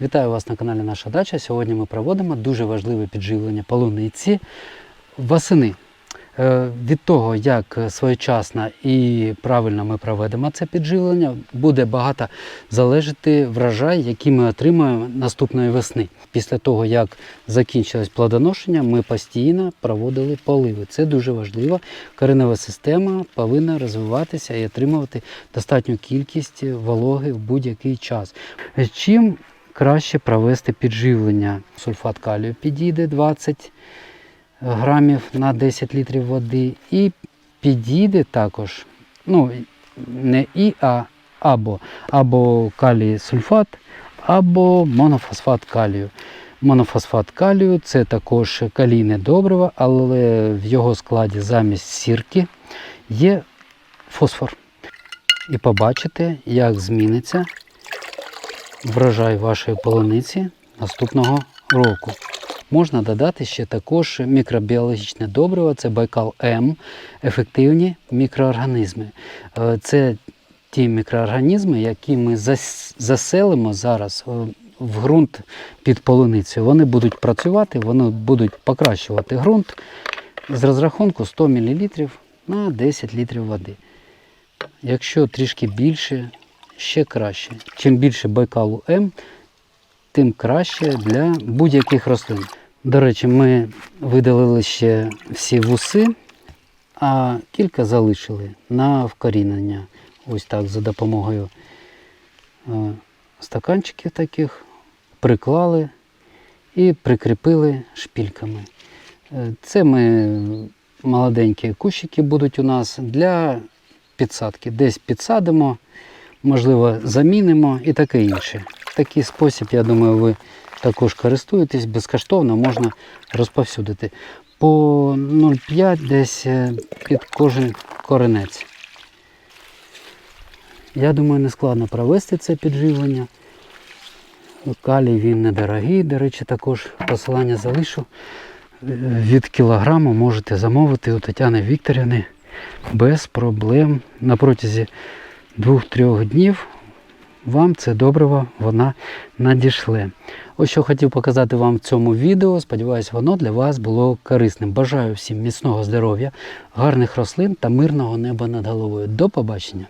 Вітаю вас на каналі Наша Дача. Сьогодні ми проводимо дуже важливе підживлення полуниці восени. Е, Від того, як своєчасно і правильно ми проведемо це підживлення, буде багато залежати врожай, який ми отримаємо наступної весни. Після того, як закінчилось плодоношення, ми постійно проводили поливи. Це дуже важливо. Коренева система повинна розвиватися і отримувати достатню кількість вологи в будь-який час. Чим краще провести підживлення? Сульфат калію підійде 20 грамів на 10 літрів води. І підійде також, ну, не і, а або, або калій сульфат, або монофосфат калію. Монофосфат калію це також калійне добриво, але в його складі замість сірки є фосфор. І побачите, як зміниться врожай вашої полуниці наступного року. Можна додати ще також мікробіологічне добриво, це Байкал М, ефективні мікроорганізми. Е, Це ті мікроорганізми, які ми заселимо зараз е, в ґрунт під полуницею. Вони будуть працювати, вони будуть покращувати ґрунт з розрахунку 100 мл на 10 літрів води. Якщо трішки більше, ще краще. Чим більше байкалу М, тим краще для будь-яких рослин. До речі, ми видалили ще всі вуси, а кілька залишили на вкорінення. Ось так за допомогою е, стаканчиків таких приклали і прикріпили шпільками. Е, Це ми молоденькі кущики будуть у нас для підсадки. Десь підсадимо, можливо, замінимо і таке інше. Такий спосіб, я думаю, ви також користуєтесь безкоштовно, можна розповсюдити. По 0,5 десь е, під кожен коренець. Я думаю, не складно провести це підживлення. Калій він недорогий, до речі, також посилання залишу. Е, Від кілограму можете замовити у Тетяни Вікторівни без проблем. На протязі 2-3 днів вам це добриво вона надішле. Ось що хотів показати вам в цьому відео. Сподіваюсь, воно для вас було корисним. Бажаю всім міцного здоров'я, гарних рослин та мирного неба над головою. До побачення!